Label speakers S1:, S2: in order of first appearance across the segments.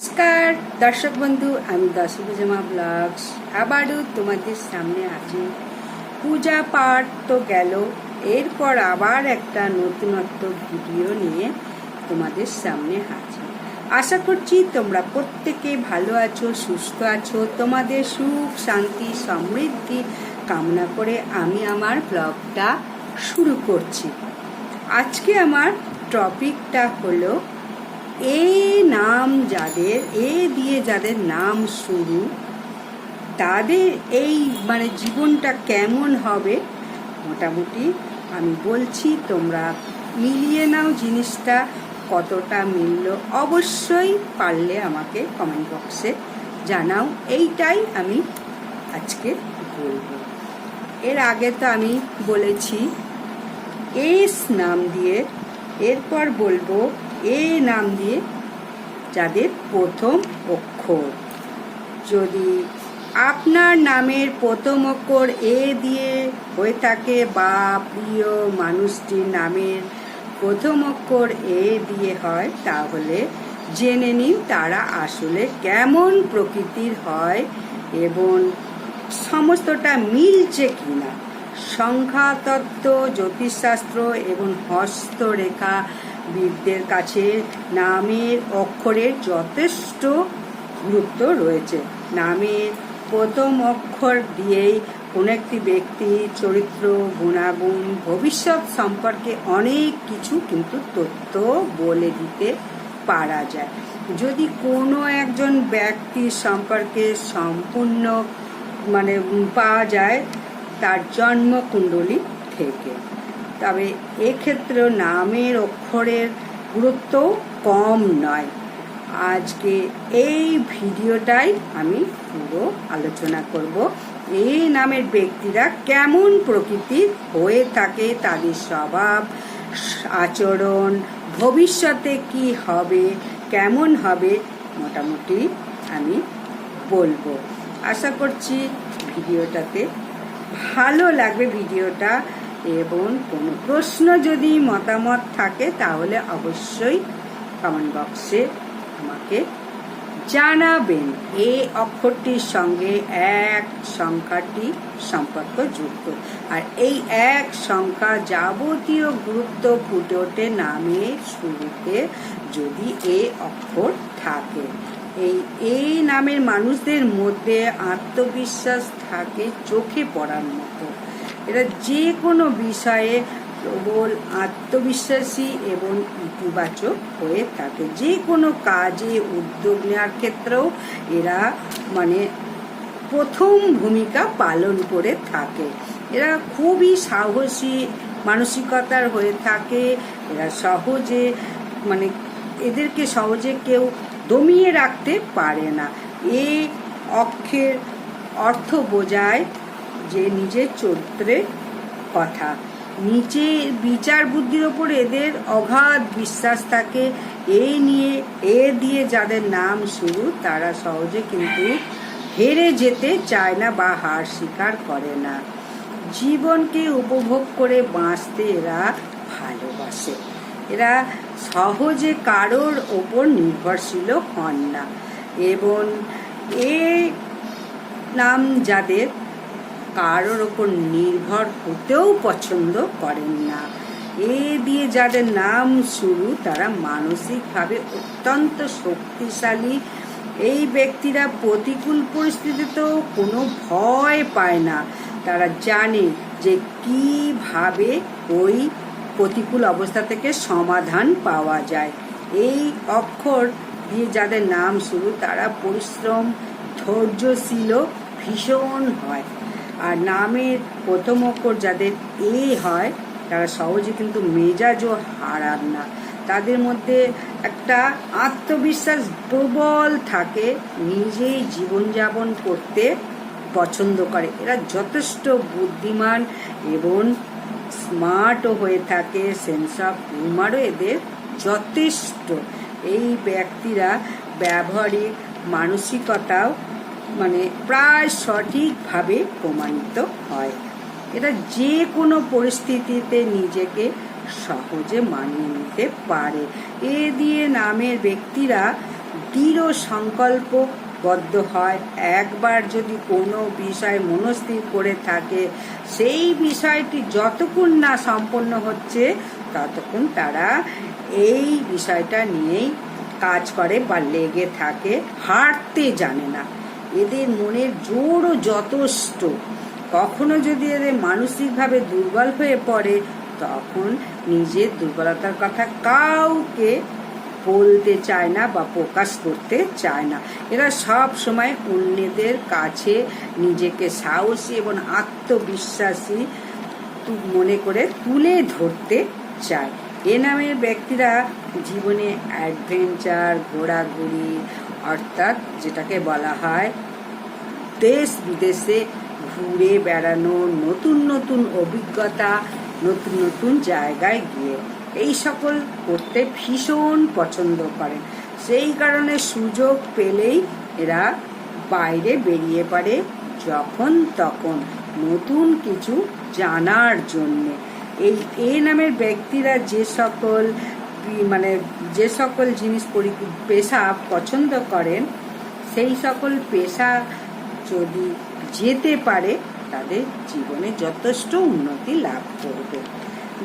S1: নমস্কার, দর্শক বন্ধু, আমি দশভুজমা ব্লগস। আবারও তোমাদের সামনে আছি। পূজা পাঠ তো গেল। এরপর আবার একটা নতুনত্ব ভিডিও নিয়ে তোমাদের সামনে হাজির। আশা করছি তোমরা প্রত্যেকে ভালো আছো, সুস্থ আছো। তোমাদের সুখ, শান্তি, সমৃদ্ধি কামনা করে আমি আমার ব্লগটা শুরু করছি। আজকে আমার টপিকটা হলো এ নাম যাদের, এ দিয়ে যাদের নাম শুরু, তাদের এই মানে জীবনটা কেমন হবে? মোটামুটি আমি বলছি, তোমরা মিলিয়ে নাও জিনিসটা, কতটা মিলল অবশ্যই পারলে আমাকে কমেন্ট বক্সে জানাও। এইটাই আমি আজকে বলব। এর আগে তো আমি বলেছি, এস নাম দিয়ে এরপর বলব এ নাম দিয়ে যাদের প্রথম অক্ষর। যদি আপনার নামের প্রথম অক্ষর এ দিয়ে হয়ে থাকে বা প্রিয় মানুষটির নামের প্রথম অক্ষর এ দিয়ে হয়, তাহলে জেনে নিন তারা আসলে কেমন প্রকৃতির হয় এবং সমস্তটা মিলছে কিনা। সংখ্যাতত্ত্ব জ্যোতিষশাস্ত্র এবং হস্তরেখা বিদদের কাছে নামের অক্ষরের যথেষ্ট গুরুত্ব রয়েছে। নামের প্রথম অক্ষর দিয়েই কোনো একটি ব্যক্তি চরিত্র, গুণাগুণ, ভবিষ্যৎ সম্পর্কে অনেক কিছু কিন্তু তথ্য বলে দিতে পারা যায়। যদি কোনো একজন ব্যক্তির সম্পর্কে সম্পূর্ণ মানে পাওয়া যায়, তার জন্মকুণ্ডলী থেকে। তবে এক্ষেত্রেও নামের অক্ষরের গুরুত্বও কম নয়। আজকে এই ভিডিওটাই আমি পুরো আলোচনা করব। এই নামের ব্যক্তিরা কেমন প্রকৃতির হয়ে থাকে, তাদের স্বভাব, আচরণ, ভবিষ্যতে কি হবে, কেমন হবে, মোটামুটি আমি বলব। আশা করছি ভিডিওটাতে ভালো লাগবে, ভিডিওটা এবং কোনো প্রশ্ন যদি মতামত থাকে, তাহলে অবশ্যই কমেন্ট বক্সে আমাকে জানাবেন। এ অক্ষরটির সঙ্গে এক সংখ্যাটি সম্পর্ক যুক্ত। আর এই এক সংখ্যা যাবতীয় গুরুত্ব ফুটে ওঠে নামে শুরুতে যদি এ অক্ষর থাকে। এই এই নামের মানুষদের মধ্যে আত্মবিশ্বাস থাকে, চোখে পড়ার মতো। এরা যে কোনো বিষয়ে প্রবল আত্মবিশ্বাসী এবং ইতিবাচক হয়ে থাকে। যে কোনো কাজে উদ্যোগ নেওয়ার ক্ষেত্রেও এরা মানে প্রথম ভূমিকা পালন করে থাকে। এরা খুবই সাহসী, মানসিকতার হয়ে থাকে। এরা সহজে মানে এদেরকে সহজে কেউ দমিয়ে রাখতে পারে না। এই অক্ষের অর্থ বোঝায় যে নিজের চরিত্রের কথা। নিচে বিচার বুদ্ধির ওপর এদের অগাধ বিশ্বাস থাকে। এই নিয়ে, এ দিয়ে যাদের নাম শুরু, তারা সহজে কিন্তু হেরে যেতে চায় না বা হার স্বীকার করে না। জীবনকে উপভোগ করে বাঁচতে এরা ভালোবাসে। এরা সহজে কারোর ওপর নির্ভরশীল হন না। এবং এ নাম যাদের কারোর ওপর নির্ভর হতেও পছন্দ করেন না। এ দিয়ে যাদের নাম শুরু, তারা মানসিকভাবে অত্যন্ত শক্তিশালী। এই ব্যক্তিরা প্রতিকূল পরিস্থিতিতেও কোনো ভয় পায় না। তারা জানে যে কীভাবে ওই প্রতিকূল অবস্থা থেকে সমাধান পাওয়া যায়। এই অক্ষর দিয়ে যাদের নাম শুরু, তারা পরিশ্রম, ধৈর্যশীল ভীষণ হয়। আর নামের প্রথম অক্ষর যাদের এ হয়, তারা সহজে কিন্তু মেজাজও হারান না। তাদের মধ্যে একটা আত্মবিশ্বাস প্রবল থাকে, নিজেই জীবনযাপন করতে পছন্দ করে। এরা যথেষ্ট বুদ্ধিমান এবং স্মার্টও হয়ে থাকে সেন্স অফ হিউমারও এদের যথেষ্ট। এই ব্যক্তিরা ব্যবহারিক মানসিকতাও মানে প্রায় সঠিকভাবে প্রমাণিত হয়। এটা যে কোনো পরিস্থিতিতে নিজেকে সহজে মানিয়ে নিতে পারে। এ দিয়ে নামের ব্যক্তিরা দৃঢ় সংকল্পবদ্ধ হয়। একবার যদি কোনো বিষয় মনস্থির করে থাকে, সেই বিষয়টি যতক্ষণ না সম্পন্ন হচ্ছে, ততক্ষণ তারা এই বিষয়টা নিয়েই কাজ করে বা লেগে থাকে হারতে জানে না। এদের মনের জোরও যথেষ্ট। কখনো যদি এদের মানসিকভাবে দুর্বল হয়ে পড়ে, তখন নিজের দুর্বলতার কথা কাউকে বলতে চায় না বা প্রকাশ করতে চায় না। এরা সব সময় অন্যদের কাছে নিজেকে সাহসী এবং আত্মবিশ্বাসী মনে করে তুলে ধরতে চায়। এ নামের ব্যক্তিরা জীবনে অ্যাডভেঞ্চার, ঘোরাঘুরি অর্থাৎ যেটাকে বলা হয় দেশ বিদেশে ঘুরে বেড়ানো নতুন নতুন অভিজ্ঞতা, নতুন নতুন জায়গায় গিয়ে এই সকল করতে ভীষণ পছন্দ করেন। সেই কারণে সুযোগ পেলেই এরা বাইরে বেরিয়ে পারে যখন তখন নতুন কিছু জানার জন্যে। এই, এ নামের ব্যক্তিরা যে সকল মানে যে সকল জিনিস পেশা পছন্দ করেন, সেই সকল পেশা যদি যেতে পারে, তাদের জীবনে যথেষ্ট উন্নতি লাভ করবে।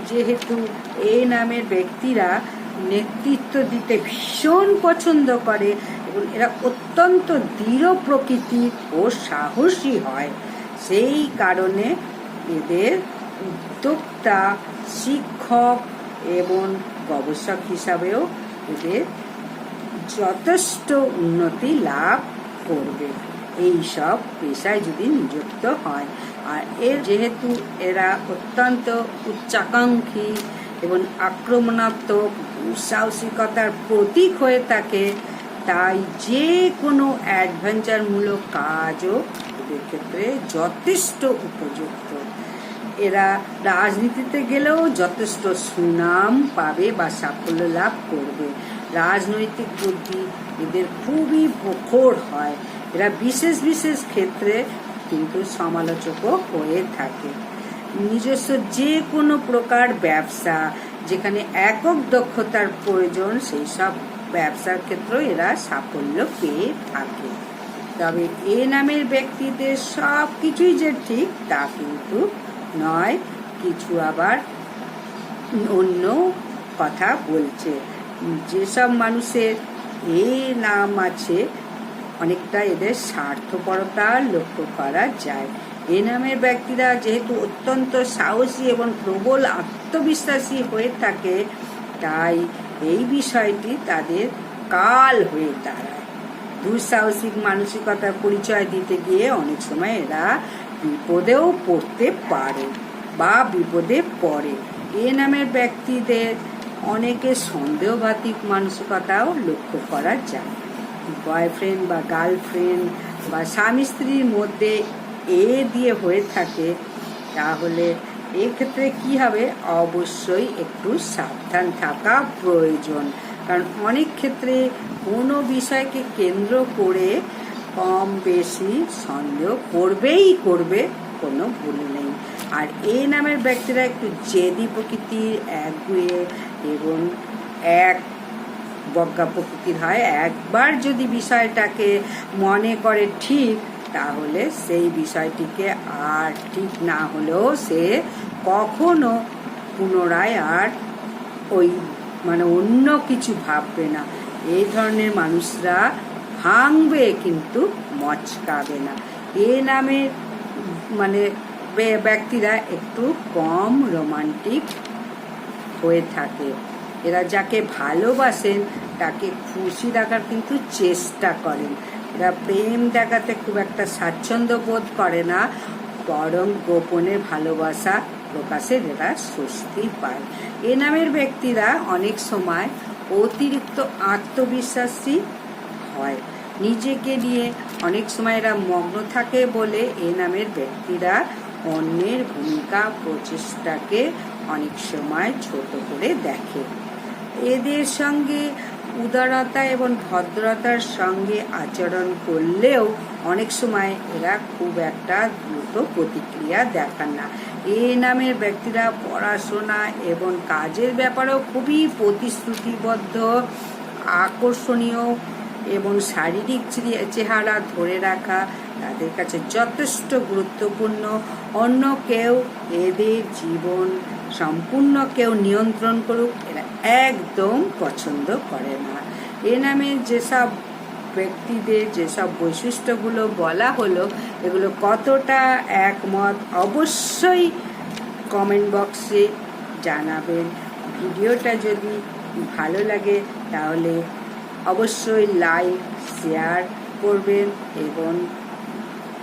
S1: যেহেতু এই নামের ব্যক্তিরা নেতৃত্ব দিতে ভীষণ পছন্দ করে এবং এরা অত্যন্ত দৃঢ় প্রকৃতির ও সাহসী হয়, সেই কারণে এদের উদ্যোক্তা, শিক্ষক এবং গবেষক হিসাবেও এদের যথেষ্ট উন্নতি লাভ করবে। এই সব পেশায় যদি নিযুক্ত হয়। আর এর যেহেতু এরা অত্যন্ত উচ্চাকাঙ্ক্ষী এবং আক্রমণাত্মক দুঃসাহসিকতার প্রতীক হয়ে থাকে, তাই যে কোনো অ্যাডভেঞ্চারমূলক কাজও এদের ক্ষেত্রে যথেষ্ট উপযুক্ত। এরা রাজনীতিতে গেলেও যথেষ্ট সুনাম পাবে বা সাফল্য লাভ করবে। রাজনৈতিক বুদ্ধি এদের খুবই প্রখর হয়। এরা বিশেষ বিশেষ ক্ষেত্রে কিন্তু সমালোচকও হয়ে থাকে। নিজস্ব যে কোনো প্রকার ব্যবসা, যেখানে একক দক্ষতার প্রয়োজন, সেই সব ব্যবসার ক্ষেত্রেও এরা সাফল্য পেয়ে থাকে। তবে এ নামের ব্যক্তিদের সব কিছুই যে ঠিক, তা কিন্তু নয়, কিছু আবার অন্য কথা বলছে। যেসব মানুষের এ নাম আছে, অনেকটা এদের স্বার্থপরতা লক্ষ্য করা যায়। এ নামের ব্যক্তিরা যেহেতু অত্যন্ত সাহসী এবং প্রবল আত্মবিশ্বাসী হয়ে থাকে, তাই এই বিষয়টি তাদের কাল হয়ে দাঁড়ায়। দুঃসাহসিক মানসিকতার পরিচয় দিতে গিয়ে অনেক সময় এরা বিপদেও পড়তে পারে বা বিপদে পড়ে। এ নামের ব্যক্তিদের অনেকে সন্দেহবাতিক মানসিকতাও লক্ষ্য করা যায়। বয়ফ্রেন্ড বা গার্লফ্রেন্ড বা স্বামী স্ত্রীর মধ্যে এ দিয়ে হয়ে থাকে, তাহলে এক্ষেত্রে কি হবে? অবশ্যই একটু সাবধান থাকা প্রয়োজন। কারণ অনেক ক্ষেত্রে কোনো বিষয়কে কেন্দ্র করে কম বেশি সন্দেহ করবেই করবে, কোনো ভুল নেই। আর এই নামের ব্যক্তিরা একটু জেদি প্রকৃতির একগুয়ে এবং এক বজ্ঞা প্রকৃতির হয়। একবার যদি বিষয়টাকে মনে করে ঠিক, তাহলে সেই বিষয়টিকে আর ঠিক না হলেও সে কখনো পুনরায় আর ওই মানে অন্য কিছু ভাববে না। এই ধরনের মানুষরা ভাঙবে কিন্তু মচকাবে না। এ নামে মানে ব্যক্তিরা একটু কম রোমান্টিক হয়ে থাকে। এরা যাকে ভালোবাসেন, তাকে খুশি রাখার কিন্তু চেষ্টা করেন। এরা প্রেম দেখাতে খুব একটা স্বাচ্ছন্দ্য বোধ করে না, বরং গোপনে ভালোবাসা প্রকাশে এরা স্বস্তি পায়। এ নামের ব্যক্তিরা অনেক সময় অতিরিক্ত আত্মবিশ্বাসী হয়। নিজেকে নিয়ে অনেক সময় এরা মগ্ন থাকে বলে এ নামের ব্যক্তিরা অন্যের ভূমিকা, প্রচেষ্টাকে অনেক সময় ছোট করে দেখে। এদের সঙ্গে উদারতা এবং ভদ্রতার সঙ্গে আচরণ করলেও অনেক সময় এরা খুব একটা দ্রুত প্রতিক্রিয়া দেখান না। এ নামের ব্যক্তিরা পড়াশোনা এবং কাজের ব্যাপারেও খুবই প্রতিশ্রুতিবদ্ধ, আকর্ষণীয় এবং শারীরিক চেহারা ধরে রাখা, তাদের কাছে যথেষ্ট গুরুত্বপূর্ণ। অন্য কেউ এদের জীবন সম্পূর্ণ কেউ নিয়ন্ত্রণ করুক, এরা একদম পছন্দ করে না। এ নামে যেসব ব্যক্তিদের যেসব বৈশিষ্ট্যগুলো বলা হলো, এগুলো কতটা একমত অবশ্যই কমেন্ট বক্সে জানাবেন। ভিডিওটা যদি ভালো লাগে, তাহলে অবশ্যই লাইক, শেয়ার করবেন এবং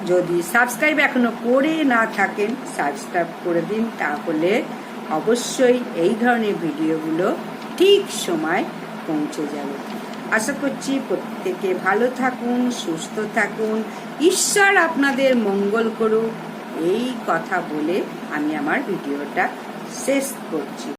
S1: যদি সাবস্ক্রাইব এখনও করে না থাকেন, সাবস্ক্রাইব করে দিন তাহলে অবশ্যই এই ধরনের ভিডিওগুলো ঠিক সময় পৌঁছে যাবে। আশা করছি প্রত্যেকে ভালো থাকুন, সুস্থ থাকুন, ঈশ্বর আপনাদের মঙ্গল করুক। এই কথা বলে আমি আমার ভিডিওটা শেষ করছি।